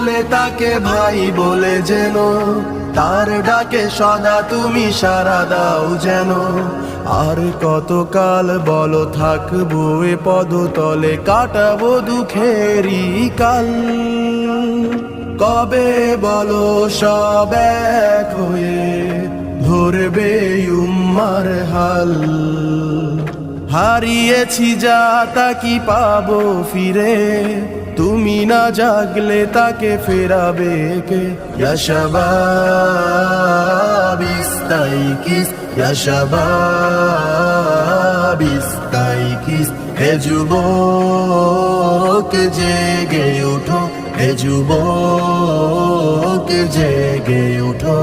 হলে তাকে ভাই বলে যেন। তার ডাকে সদা তুমি সারা দাও যেন। আর কতকাল বলো থাকব এ পদতলে, কাটাবো দুঃখেরই কাল। কবে বলো সব এক হয়ে ধরবে উম্মার হাল? হারিয়েছি যা তা কি পাবো ফিরে। তুমি না জাগলে তাকে ফেরাবে কে? ইয়াশাবাবিস্তাইকিস ইয়াশাবাবিস্তাইকিস হে যুবক, জেগে ওঠো হে যুবক, জেগে ওঠো